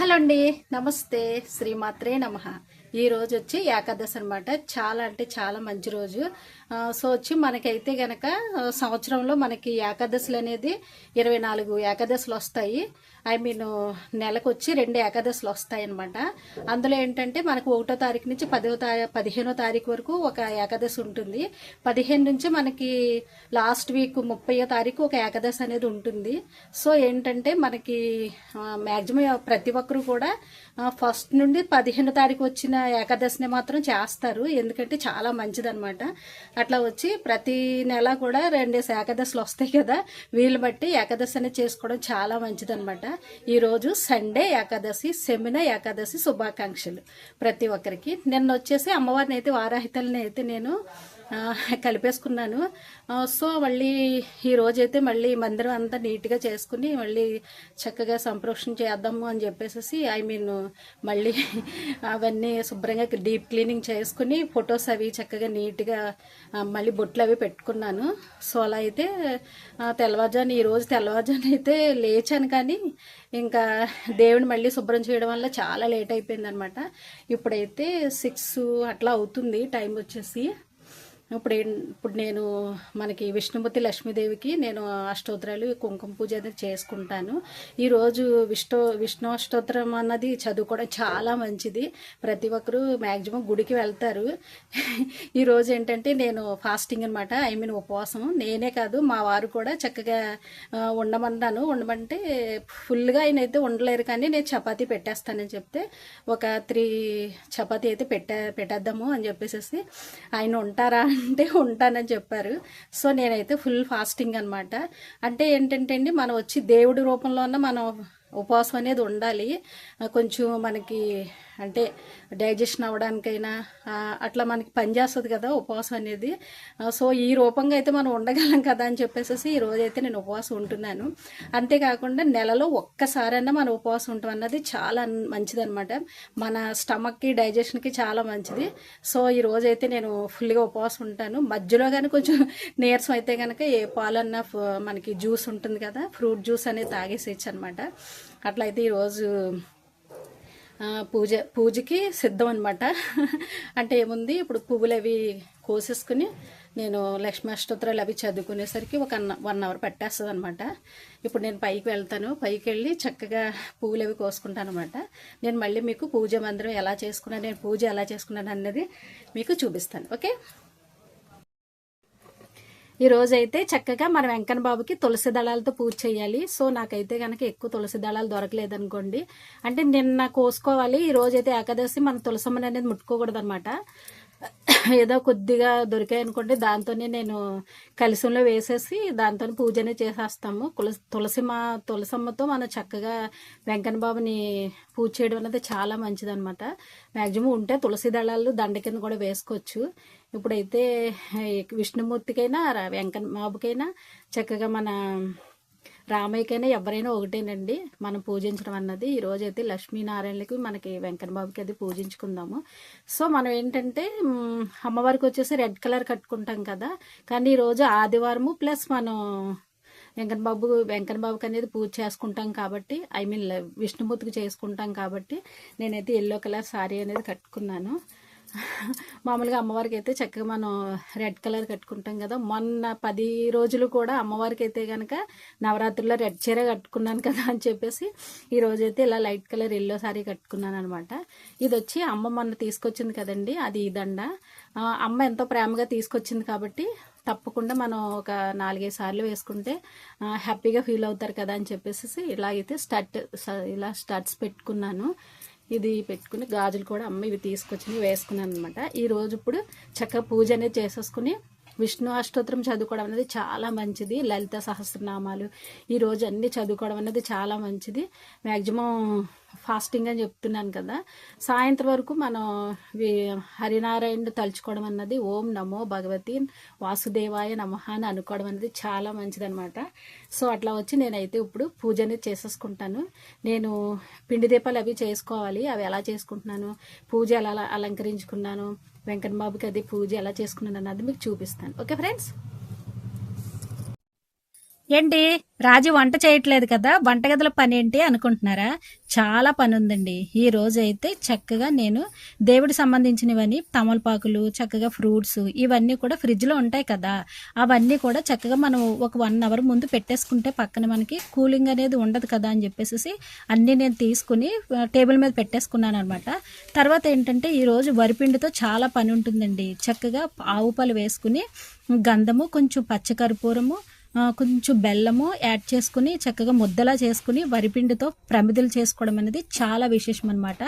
Hello అండి. నమస్తే. శ్రీమాత్రే నమ. ఈ రోజు వచ్చి ఏకాదశి అనమాట చాలా అంటే చాలా మంచి రోజు. సో వచ్చి మనకైతే గనక సంవత్సరంలో మనకి ఏకాదశులు అనేది ఇరవై నాలుగు ఏకాదశులు వస్తాయి. ఐ మీన్ నెలకు వచ్చి రెండు ఏకాదశులు వస్తాయి అనమాట అందులో ఏంటంటే మనకు ఒకటో తారీఖు నుంచి పదో తారీ పదిహేనో తారీఖు వరకు ఒక ఏకాదశి ఉంటుంది. పదిహేను నుంచి మనకి లాస్ట్ వీక్ ముప్పయో తారీఖు ఒక ఏకాదశి అనేది ఉంటుంది. సో ఏంటంటే మనకి మ్యాక్సిమం ప్రతి ఒక్కరు కూడా ఫస్ట్ నుండి పదిహేను తారీఖు వచ్చిన ఏకాదశిని మాత్రం చేస్తారు. ఎందుకంటే చాలా మంచిదనమాట అట్లా వచ్చి ప్రతి నెల కూడా రెండేసి ఏకాదశులు వస్తాయి కదా. వీళ్ళు బట్టి ఏకాదశి అనేది చేసుకోవడం చాలా మంచిదనమాట ఈరోజు సండే ఏకాదశి శమిన ఏకాదశి శుభాకాంక్షలు ప్రతి ఒక్కరికి. నిన్న వచ్చేసి అమ్మవారిని అయితే వారాహితల్ని అయితే నేను కలిపేసుకున్నాను. సో మళ్ళీ ఈ రోజైతే మళ్ళీ మందిరం అంతా నీట్గా చేసుకుని మళ్ళీ చక్కగా సంప్రోక్షణ చేద్దాము అని చెప్పేసి ఐ మీన్ మళ్ళీ అవన్నీ శుభ్రంగా డీప్ క్లీనింగ్ చేసుకుని ఫొటోస్ అవి చక్కగా నీట్గా మళ్ళీ బొట్లు అవి పెట్టుకున్నాను. సో అలా అయితే తెల్లవారుజాను ఈ రోజు తెల్లవారుజాను అయితే లేచాను కానీ ఇంకా దేవుని మళ్ళీ శుభ్రం చేయడం వల్ల చాలా లేట్ అయిపోయింది అనమాట ఇప్పుడైతే సిక్స్ అట్లా అవుతుంది టైం వచ్చేసి. ఇప్పుడు ఇప్పుడు నేను మనకి విష్ణుమూర్తి లక్ష్మీదేవికి నేను అష్టోత్తరాలు కుంకుమ పూజ అనేది చేసుకుంటాను. ఈరోజు విష్ణు విష్ణు అష్టోత్తరం అన్నది చదువుకోవడం చాలా మంచిది. ప్రతి ఒక్కరూ మ్యాక్సిమం గుడికి వెళ్తారు. ఈరోజు ఏంటంటే నేను ఫాస్టింగ్ అనమాట ఐ మీన్ ఉపవాసం నేనే కాదు మా వారు కూడా చక్కగా ఉండమన్నాను. ఉండమంటే ఫుల్గా ఆయన అయితే ఉండలేరు కానీ నేను చపాతీ పెట్టేస్తానని చెప్తే ఒక త్రీ చపాతీ అయితే పెట్టే పెట్టేద్దాము అని చెప్పేసి ఆయన ఉంటారా అంటే ఉంటానని చెప్పారు. సో నేనైతే ఫుల్ ఫాస్టింగ్ అనమాట అంటే ఏంటంటే అండి మనం వచ్చి దేవుడి రూపంలో ఉన్న మనం ఉపవాసం అనేది ఉండాలి. కొంచెం మనకి అంటే డైజెషన్ అవ్వడానికైనా అట్లా మనకి పనిచేస్తుంది కదా ఉపవాసం అనేది. సో ఈ రూపంగా అయితే మనం ఉండగలం కదా అని చెప్పేసి ఈ రోజైతే అయితే నేను ఉపవాసం ఉంటున్నాను. అంతేకాకుండా నెలలో ఒక్కసారైనా మనం ఉపవాసం ఉంటాం అన్నది చాలా మంచిదనమాట మన స్టమక్కి డైజెషన్కి చాలా మంచిది. సో ఈ రోజైతే అయితే నేను ఫుల్గా ఉపవాసం ఉంటాను. మధ్యలో కానీ కొంచెం నీరసం అయితే కనుక ఏ పాలన్నా మనకి జ్యూస్ ఉంటుంది కదా ఫ్రూట్ జ్యూస్ అనేది తాగేసేయచ్చు అనమాట అట్లయితే ఈరోజు పూజ పూజకి సిద్ధం అనమాట అంటే ఏముంది ఇప్పుడు పువ్వులు అవి కోసేసుకుని నేను లక్ష్మాష్టోత్తరాలు అవి చదువుకునేసరికి ఒక వన్ అవర్ పట్టేస్తుంది అనమాట ఇప్పుడు నేను పైకి వెళ్తాను పైకి వెళ్ళి చక్కగా పువ్వులు అవి కోసుకుంటాను అనమాట నేను మళ్ళీ మీకు పూజ మందిరం ఎలా చేసుకున్నాను నేను పూజ ఎలా చేసుకున్నాను అన్నది మీకు చూపిస్తాను ఓకే? ఈ అయితే చక్కగా మన వెంకన్న బాబుకి తులసి దళాలతో పూజ చేయాలి. సో నాకైతే కనుక ఎక్కువ తులసి దళాలు దొరకలేదు అనుకోండి అంటే నిన్న కోసుకోవాలి ఈ రోజు అయితే ఏకాదశి మన తులసమ్మని అనేది ముట్టుకోకూడదు అనమాట ఏదో కొద్దిగా దొరికాయి అనుకోండి దాంతోనే నేను కలిసంలో వేసేసి దాంతో పూజనే చేసేస్తాము. తులసి తులసిమ తులసమ్మతో మనం చక్కగా వెంకన్న బాబుని పూజ చేయడం అనేది చాలా మంచిది అనమాట మ్యాక్సిమం ఉంటే తులసి దళాలు దండ కింద కూడా వేసుకోవచ్చు. ఇప్పుడైతే విష్ణుమూర్తికైనా వెంకన్న బాబుకైనా చక్కగా మన రామయ్యకైనా ఎవరైనా ఒకటేనండి. మనం పూజించడం అన్నది ఈరోజు అయితే లక్ష్మీనారాయణకి మనకి వెంకటబాబుకి బాబుకి అది పూజించుకుందాము. సో మనం ఏంటంటే అమ్మవారికి వచ్చేసి రెడ్ కలర్ కట్టుకుంటాం కదా. కానీ ఈరోజు ఆదివారము ప్లస్ మనం వెంకటబాబు వెంకటబాబుకి బాబుకి అనేది పూజ చేసుకుంటాం కాబట్టి ఐ మీన్ విష్ణుమూర్తికి చేసుకుంటాం కాబట్టి నేనైతే ఎల్లో కలర్ శారీ అనేది కట్టుకున్నాను. మామూలుగా అమ్మవారికి అయితే చక్కగా మనం రెడ్ కలర్ కట్టుకుంటాం కదా. మొన్న పది రోజులు కూడా అమ్మవారికి అయితే కనుక నవరాత్రుల్లో రెడ్ చీర కట్టుకున్నాను కదా అని చెప్పేసి ఈ అయితే ఇలా లైట్ కలర్ ఎల్లో సారీ కట్టుకున్నాను అనమాట ఇది వచ్చి అమ్మ మొన్న తీసుకొచ్చింది కదండి అది ఇదండ అమ్మ ఎంతో ప్రేమగా తీసుకొచ్చింది కాబట్టి తప్పకుండా మనం ఒక నాలుగైదు సార్లు వేసుకుంటే హ్యాపీగా ఫీల్ అవుతారు కదా అని చెప్పేసి ఇలాగైతే స్టట్ ఇలా స్టడ్స్ పెట్టుకున్నాను. ఇది పెట్టుకుని గాజులు కూడా అమ్మ ఇవి తీసుకొచ్చి వేసుకున్నాను అనమాట ఈ రోజు ఇప్పుడు చక్కగా పూజ అనేది చేసేసుకుని విష్ణు అష్టోత్తరం చదువుకోవడం అనేది చాలా మంచిది. లలిత సహస్రనామాలు ఈ రోజు చదువుకోవడం అనేది చాలా మంచిది. మ్యాక్సిమం ఫాస్టింగ్ అని చెప్తున్నాను కదా. సాయంత్రం వరకు మనం హరినారాయణ తలుచుకోవడం అన్నది ఓం నమో భగవతి వాసుదేవాయ నమ అని అనుకోవడం అనేది చాలా మంచిదన్నమాట. సో అట్లా వచ్చి నేనైతే ఇప్పుడు పూజ అనేది చేసేసుకుంటాను. నేను పిండి దీపాలు అవి చేసుకోవాలి. అవి ఎలా చేసుకుంటున్నాను? పూజ ఎలా అలంకరించుకున్నాను? వెంకటబాబుకి అది పూజ ఎలా చేసుకున్నాను అన్నది మీకు చూపిస్తాను. Okay friends? ఏంటి? రాజు వంట చేయట్లేదు కదా వంటగదుల పని ఏంటి అనుకుంటున్నారా? చాలా పని ఉందండి ఈ రోజు అయితే చక్కగా నేను దేవుడికి సంబంధించినవన్నీ తమలపాకులు చక్కగా ఫ్రూట్స్ ఇవన్నీ కూడా ఫ్రిడ్జ్లో ఉంటాయి కదా అవన్నీ కూడా చక్కగా మనం ఒక వన్ అవర్ ముందు పెట్టేసుకుంటే పక్కన మనకి కూలింగ్ అనేది ఉండదు కదా అని చెప్పేసి అన్నీ నేను తీసుకుని టేబుల్ మీద పెట్టేసుకున్నాను అనమాట తర్వాత ఏంటంటే ఈరోజు వరిపిండితో చాలా పని ఉంటుందండి. చక్కగా ఆవు పాలు వేసుకుని గంధము కొంచెం పచ్చకర్పూరము కొంచెం బెల్లము యాడ్ చేసుకుని చక్కగా ముద్దలా చేసుకుని వరిపిండితో ప్రమిదలు చేసుకోవడం అనేది చాలా విశేషం అనమాట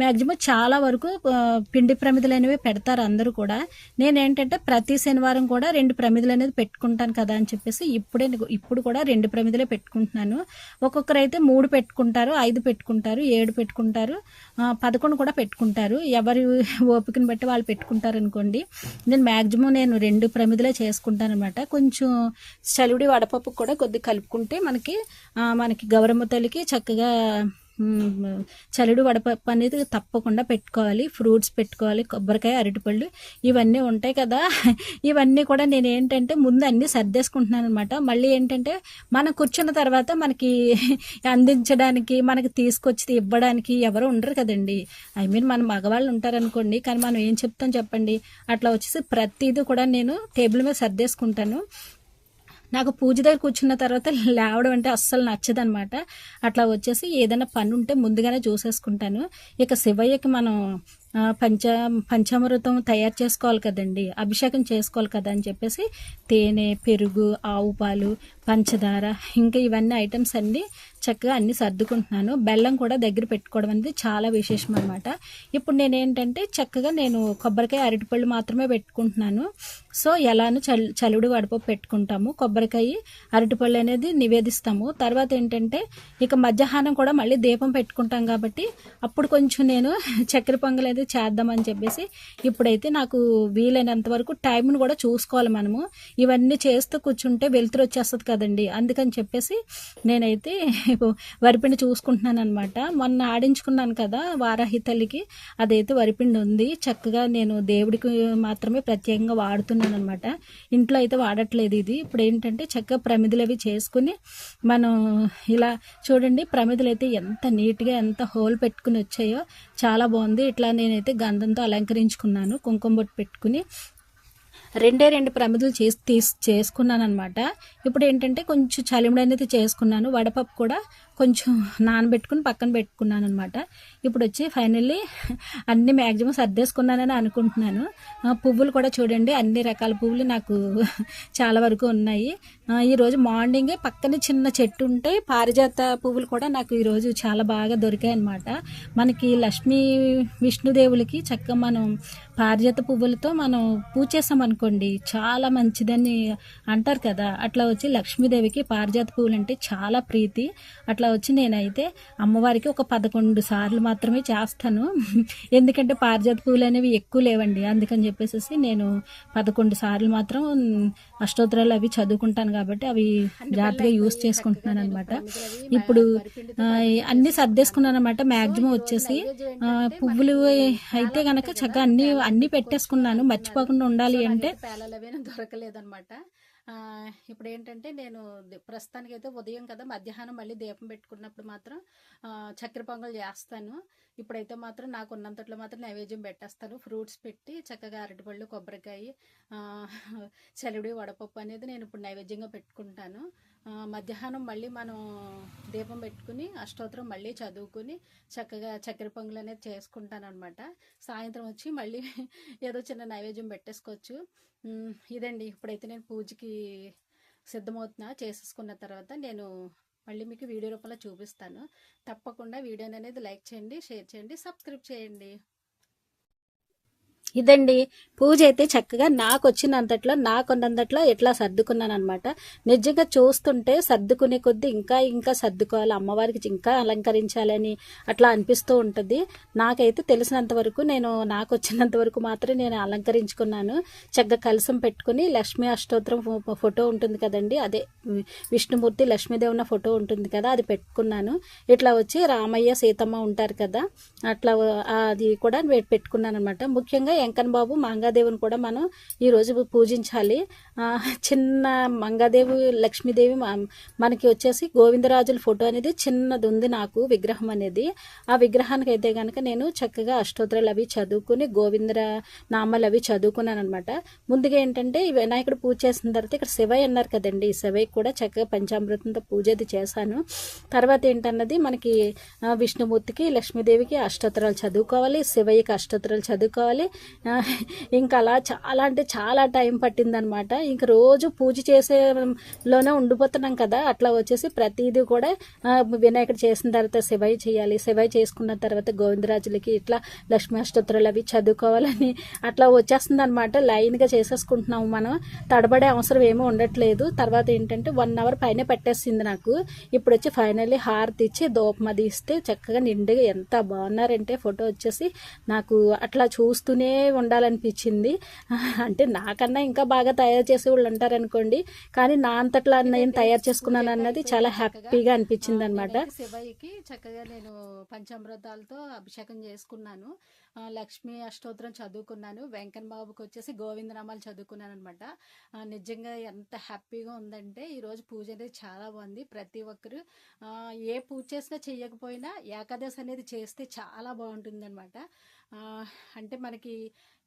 మ్యాక్సిమం చాలా వరకు పిండి ప్రమిదలు అనేవి పెడతారు అందరూ కూడా. నేనేంటంటే ప్రతి శనివారం కూడా రెండు ప్రమిదలు అనేది పెట్టుకుంటాను కదా అని చెప్పేసి ఇప్పుడే ఇప్పుడు కూడా రెండు ప్రమిదలే పెట్టుకుంటున్నాను. ఒక్కొక్కరు అయితే మూడు పెట్టుకుంటారు ఐదు పెట్టుకుంటారు ఏడు పెట్టుకుంటారు పదకొండు కూడా పెట్టుకుంటారు. ఎవరి ఓపికను బట్టి వాళ్ళు పెట్టుకుంటారు అనుకోండి నేను మ్యాక్సిమం నేను రెండు ప్రమిదలే చేసుకుంటాను అనమాట కొంచెం చలివిడి వడపప్పు కూడా కొద్ది కలుపుకుంటే మనకి మనకి గౌరమ్మ తల్లికి చక్కగా చలిడు వడపప్పు అనేది తప్పకుండా పెట్టుకోవాలి. ఫ్రూట్స్ పెట్టుకోవాలి కొబ్బరికాయ అరటిపళ్ళు ఇవన్నీ ఉంటాయి కదా. ఇవన్నీ కూడా నేను ఏంటంటే ముందు అన్నీ సర్దేసుకుంటున్నాను అనమాట మళ్ళీ ఏంటంటే మనం కూర్చున్న తర్వాత మనకి అందించడానికి మనకి తీసుకొచ్చి ఇవ్వడానికి ఎవరు ఉండరు కదండి. ఐ మీన్ మన మగవాళ్ళు ఉంటారనుకోండి కానీ మనం ఏం చెప్తాం చెప్పండి. అట్లా వచ్చేసి ప్రతిదీ కూడా నేను టేబుల్ మీద సర్దేసుకుంటాను. నాకు పూజ దగ్గర కూర్చున్న తర్వాత లేవడం అంటే అస్సలు నచ్చదనమాట అట్లా వచ్చేసి ఏదైనా పని ఉంటే ముందుగానే చూసేసుకుంటాను. ఇక శివయ్యకి మనం పంచ పంచామృతం తయారు చేసుకోవాలి కదండి అభిషేకం చేసుకోవాలి కదా అని చెప్పేసి తేనె పెరుగు ఆవు పాలు పంచదార ఇంకా ఇవన్నీ ఐటమ్స్ అన్నీ చక్కగా అన్ని సర్దుకుంటున్నాను. బెల్లం కూడా దగ్గర పెట్టుకోవడం అనేది చాలా విశేషం అనమాట ఇప్పుడు నేనేంటంటే చక్కగా నేను కొబ్బరికాయ అరటిపళ్ళు మాత్రమే పెట్టుకుంటున్నాను. సో ఎలానో చల్ చలుడు వడపప్పు పెట్టుకుంటాము కొబ్బరికాయ అరటిపళ్ళు అనేది నివేదిస్తాము. తర్వాత ఏంటంటే ఇక మధ్యాహ్నం కూడా మళ్ళీ దీపం పెట్టుకుంటాం కాబట్టి అప్పుడు కొంచెం నేను చక్కెర పొంగల్ అయితే చేద్దామని చెప్పేసి ఇప్పుడైతే నాకు వీలైనంత వరకు టైంను కూడా చూసుకోవాలి మనము. ఇవన్నీ చేస్తూ కూర్చుంటే వెలుతురు వచ్చేస్తుంది కదండి. అందుకని చెప్పేసి నేనైతే వరిపిండి చూసుకుంటున్నాను అనమాట మొన్న ఆడించుకున్నాను కదా వారాహి తల్లికి అదైతే వరిపిండి ఉంది. చక్కగా నేను దేవుడికి మాత్రమే ప్రత్యేకంగా వాడుతున్నాను. అనమాట ఇంట్లో అయితే వాడట్లేదు ఇది. ఇప్పుడు ఏంటంటే చక్కగా ప్రమిదలు అవి చేసుకుని మనం ఇలా చూడండి ప్రమిదలు అయితే ఎంత నీట్గా ఎంత హోల్ పెట్టుకుని వచ్చాయో చాలా బాగుంది. ఇట్లా నేనైతే గంధంతో అలంకరించుకున్నాను కుంకుమ బొట్టు పెట్టుకుని. రెండే రెండు ప్రమిదలు చేసి తీసి చేసుకున్నాను అనమాట ఇప్పుడు ఏంటంటే కొంచెం చలిముడి అనేది చేసుకున్నాను. వడపప్పు కూడా కొంచెం నానబెట్టుకుని పక్కన పెట్టుకున్నాను అనమాట ఇప్పుడు వచ్చి ఫైనల్లీ అన్ని మ్యాక్సిమం సర్దేసుకున్నానని అనుకుంటున్నాను. ఆ, పువ్వులు కూడా చూడండి అన్ని రకాల పువ్వులు నాకు చాలా వరకు ఉన్నాయి. ఈరోజు మార్నింగే పక్కనే చిన్న చెట్టు ఉంటే పారిజాత పువ్వులు కూడా నాకు ఈరోజు చాలా బాగా దొరికాయి అనమాట మనకి లక్ష్మీ విష్ణుదేవులకి చక్కగా మనం పారిజాత పువ్వులతో మనం పూజ చేసామనుకోండి చాలా మంచిదని అంటారు కదా. అట్లా వచ్చి లక్ష్మీదేవికి పారిజాత పువ్వులు అంటే చాలా ప్రీతి. అట్లా వచ్చి నేనైతే అమ్మవారికి ఒక పదకొండు సార్లు మాత్రమే చేస్తాను. ఎందుకంటే పారిజాత పువ్వులు అనేవి ఎక్కువ లేవండి. అందుకని చెప్పేసి నేను పదకొండు సార్లు మాత్రం అష్టోత్తరాలు అవి చదువుకుంటాను కాబట్టి అవి జాగ్రత్తగా యూస్ చేసుకుంటున్నాను అనమాట ఇప్పుడు అన్ని సర్దేసుకున్నాను అనమాట మ్యాక్సిమం వచ్చేసి పువ్వులు అయితే గనక చక్కగా అన్ని అన్ని పెట్టేసుకున్నాను. మర్చిపోకుండా ఉండాలి అంటే పేలాలు అవేనా దొరకలేదనమాట ఇప్పుడు ఏంటంటే నేను ప్రస్తుతానికి అయితే ఉదయం కదా మధ్యాహ్నం మళ్ళీ దీపం పెట్టుకున్నప్పుడు మాత్రం చక్కెర పొంగల్ చేస్తాను. ఇప్పుడైతే మాత్రం నాకు ఉన్నంతట్లో మాత్రం నైవేద్యం పెట్టేస్తాను. ఫ్రూట్స్ పెట్టి చక్కగా అరటిపళ్ళు కొబ్బరికాయ చలివిడి వడపప్పు అనేది నేను ఇప్పుడు నైవేద్యంగా పెట్టుకుంటాను. మధ్యాహ్నం మళ్ళీ మనం దీపం పెట్టుకుని అష్టోత్తరం మళ్ళీ చదువుకుని చక్కగా చక్కెర పొంగులు అనేది చేసుకుంటాను అనమాట సాయంత్రం వచ్చి మళ్ళీ ఏదో చిన్న నైవేద్యం పెట్టేసుకోవచ్చు. ఇదండి. ఇప్పుడైతే నేను పూజకి సిద్ధమవుతున్నా చేసేసుకున్న తర్వాత నేను మళ్ళీ మీకు వీడియో రూపంలో చూపిస్తాను. తప్పకుండా వీడియోని అనేది లైక్ చేయండి షేర్ చేయండి సబ్స్క్రైబ్ చేయండి. ఇదండి పూజ అయితే చక్కగా నాకు వచ్చినంతట్లో నాకున్నంతట్లో ఎట్లా సర్దుకున్నాను అనమాట నిజంగా చూస్తుంటే సర్దుకునే కొద్దీ ఇంకా ఇంకా సర్దుకోవాలి అమ్మవారికి ఇంకా అలంకరించాలని అట్లా అనిపిస్తూ ఉంటుంది. నాకైతే తెలిసినంత వరకు నేను నాకు వచ్చినంత వరకు మాత్రం నేను అలంకరించుకున్నాను. చక్కగా కలసం పెట్టుకుని లక్ష్మీ అష్టోత్తరం ఫో- ఫోటో ఉంటుంది కదండి అదే విష్ణుమూర్తి లక్ష్మీదేవున ఫోటో ఉంటుంది కదా అది పెట్టుకున్నాను. ఇట్లా వచ్చి రామయ్య సీతమ్మ ఉంటారు కదా అట్లా అది కూడా పెట్టుకున్నాను అనమాట ముఖ్యంగా వెంకన్న బాబు మంగాదేవిని కూడా మనం ఈరోజు పూజించాలి. చిన్న మంగాదేవి లక్ష్మీదేవి మనకి వచ్చేసి గోవిందరాజుల ఫోటో అనేది చిన్నది ఉంది నాకు విగ్రహం అనేది. ఆ విగ్రహానికి అయితే కనుక నేను చక్కగా అష్టోత్తరాలు అవి చదువుకుని గోవిందర నామాలు అవి చదువుకున్నాను అనమాట ముందుగా ఏంటంటే ఈ వినాయకుడు పూజ చేసిన తర్వాత ఇక్కడ శివయ్య అన్నారు కదండి ఈ శివయ్యకి కూడా చక్కగా పంచామృతంతో పూజ అది చేశాను. తర్వాత ఏంటన్నది మనకి విష్ణుమూర్తికి లక్ష్మీదేవికి అష్టోత్తరాలు చదువుకోవాలి శివయ్యకి అష్టోత్తరాలు చదువుకోవాలి ఇంకా అలా చాలా అంటే చాలా టైం పట్టిందనమాట. ఇంక రోజు పూజ చేసేలోనే ఉండిపోతున్నాం కదా. అట్లా వచ్చేసి ప్రతిదీ కూడా వినాయకుడు చేసిన తర్వాత శివయ్య చేయాలి శివయ్య చేసుకున్న తర్వాత గోవిందరాజులకి ఇట్లా లక్ష్మాష్టోత్తరాలు అవి చదువుకోవాలని అట్లా వచ్చేస్తుంది అనమాట లైన్గా చేసేసుకుంటున్నాము మనం. తడబడే అవసరం ఏమీ ఉండట్లేదు. తర్వాత ఏంటంటే వన్ అవర్ పైన పెట్టేసింది నాకు. ఇప్పుడు వచ్చి ఫైనల్లీ హారతి ఇచ్చి దూపం అది ఇస్తే చక్కగా నిండుగా ఎంత బాగున్నారంటే ఫోటో వచ్చేసి నాకు అట్లా చూస్తూనే ఉండాలనిపించింది. అంటే నాకన్నా ఇంకా బాగా తయారు చేసే వాళ్ళు ఉంటారు అనుకోండి కానీ నా అంతట్లా నేను తయారు చేసుకున్నాను అన్నది చాలా హ్యాపీగా అనిపించింది అనమాట శివయ్యకి చక్కగా నేను పంచామృతాలతో అభిషేకం చేసుకున్నాను. లక్ష్మీ అష్టోత్తరం చదువుకున్నాను. వెంకన్న బాబుకి వచ్చేసి గోవిందనామాలు చదువుకున్నాను అనమాట నిజంగా ఎంత హ్యాపీగా ఉందంటే ఈరోజు పూజ అనేది చాలా బాగుంది. ప్రతి ఒక్కరు ఏ పూజ చేసినా చెయ్యకపోయినా ఏకాదశి అనేది చేస్తే చాలా బాగుంటుంది అనమాట అంటే మనకి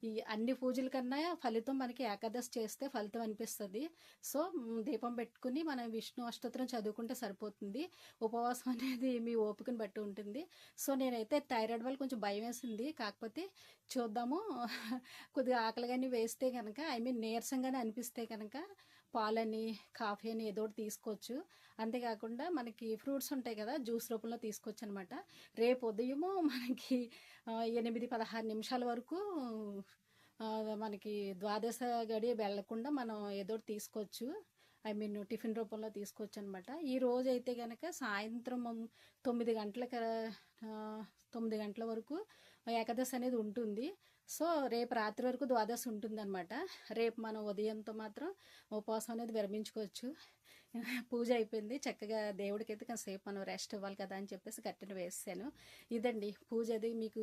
ఈ అన్ని పూజల కన్నా ఫలితం మనకి ఏకాదశి చేస్తే ఫలితం అనిపిస్తుంది. సో దీపం పెట్టుకుని మనం విష్ణు అష్టోత్తరం చదువుకుంటే సరిపోతుంది. ఉపవాసం అనేది మీ ఓపికను బట్టి ఉంటుంది. సో నేనైతే థైరాయిడ్ వల్ల కొంచెం భయం వేసింది. కాకపోతే చూద్దాము. కొద్దిగా ఆకలి కానీ వేస్తే కనుక ఐ మీన్ నీరసంగానే అనిపిస్తే కనుక పాలని కాఫీ అని ఏదో ఒకటి తీసుకోవచ్చు. అంతేకాకుండా మనకి ఫ్రూట్స్ ఉంటాయి కదా జ్యూస్ రూపంలో తీసుకోవచ్చు అనమాట రేపు ఉదయము మనకి ఎనిమిది పదహారు నిమిషాల వరకు మనకి ద్వాదశ గడి వెళ్ళకుండా మనం ఏదో ఒకటి తీసుకోవచ్చు. ఐ మీన్ టిఫిన్ రూపంలో తీసుకోవచ్చు అనమాట ఈ రోజు అయితే కనుక సాయంత్రం తొమ్మిది గంటల తొమ్మిది గంటల వరకు ఏకాదశి అనేది ఉంటుంది. సో రేపు రాత్రి వరకు ద్వాదశి ఉంటుందన్నమాట. రేపు మనం ఉదయంతో మాత్రం ఉపవాసం అనేది విరమించుకోవచ్చు. పూజ అయిపోయింది. చక్కగా దేవుడికి అయితే కాసేపు మనం రెస్ట్ ఇవ్వాలి కదా అని చెప్పేసి కట్టెను వేసాను ఇదండి పూజ అది. మీకు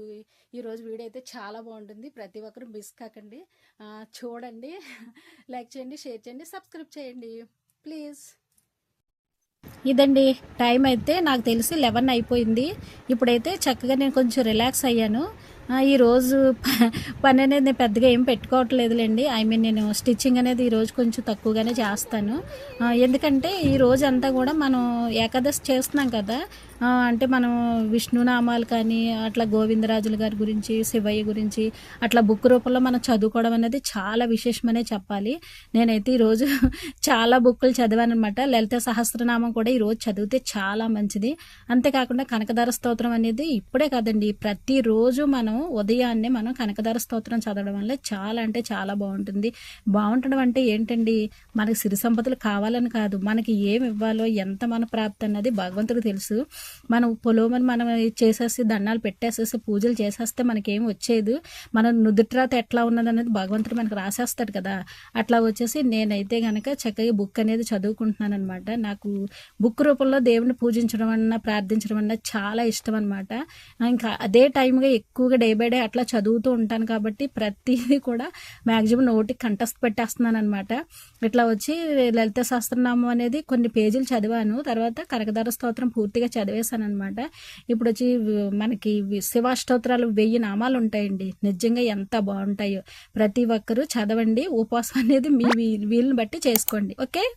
ఈరోజు వీడియో అయితే చాలా బాగుంటుంది. ప్రతి ఒక్కరు మిస్ కాకండి. చూడండి. లైక్ చేయండి షేర్ చేయండి సబ్స్క్రైబ్ చేయండి. ప్లీజ్. ఇదండి. టైం అయితే నాకు తెలిసి లెవెన్ అయిపోయింది. ఇప్పుడైతే చక్కగా నేను కొంచెం రిలాక్స్ అయ్యాను. ఈరోజు ప- పని అనేది నేను పెద్దగా ఏం పెట్టుకోవట్లేదులేండి. ఐ మీన్ నేను స్టిచ్చింగ్ అనేది ఈరోజు కొంచెం తక్కువగానే చేస్తాను. ఎందుకంటే ఈ రోజు అంతా కూడా మనం ఏకాదశి చేస్తున్నాం కదా. అంటే మనం విష్ణునామాలు కానీ అట్లా గోవిందరాజుల గారి గురించి శివయ్య గురించి అట్లా బుక్ రూపంలో మనం చదువుకోవడం అనేది చాలా విశేషమనే చెప్పాలి. నేనైతే ఈరోజు చాలా బుక్కులు చదివాను అనమాట లలిత సహస్రనామం కూడా ఈరోజు చదివితే చాలా మంచిది. అంతేకాకుండా కనకదార స్తోత్రం అనేది ఇప్పుడే కాదండి. ప్రతిరోజు మనం ఉదయాన్నే మనం కనకదార స్తోత్రం చదవడం వల్ల చాలా అంటే చాలా బాగుంటుంది. బాగుంటడం అంటే ఏంటండి? మనకి సిరి సంపదలు కావాలని కాదు. మనకి ఏమి ఇవ్వాలో ఎంత మన ప్రాప్తి అన్నది భగవంతుడికి తెలుసు. మనం పొలోమని మనం చేసేసి దండాలు పెట్టేసేసి పూజలు చేసేస్తే మనకేం వచ్చేది మన నుదుట్రాత ఎట్లా ఉన్నది అనేది భగవంతుడు మనకు రాసేస్తాడు కదా. అట్లా వచ్చేసి నేనైతే కనుక చక్కగా బుక్ అనేది చదువుకుంటున్నాను అనమాట నాకు బుక్ రూపంలో దేవుని పూజించడం అన్న ప్రార్థించడం అన్న చాలా ఇష్టం అనమాట ఇంకా అదే టైంగా ఎక్కువగా డే బై డే అట్లా చదువుతూ ఉంటాను కాబట్టి ప్రతిదీ కూడా మ్యాక్సిమం నోటికి కంఠస్థ పెట్టేస్తున్నాను అనమాట ఇట్లా వచ్చి లలిత సహస్రనామం అనేది కొన్ని పేజీలు చదివాను. తర్వాత కనకదార స్తోత్రం పూర్తిగా చదివేశాను అనమాట ఇప్పుడు వచ్చి మనకి శివాష్టోత్రాలు వెయ్యి నామాలు ఉంటాయండి. నిజంగా ఎంత బాగుంటాయో. ప్రతి ఒక్కరూ చదవండి. ఉపవాసం అనేది మీ వీ- వీలుని బట్టి చేసుకోండి. ఓకే?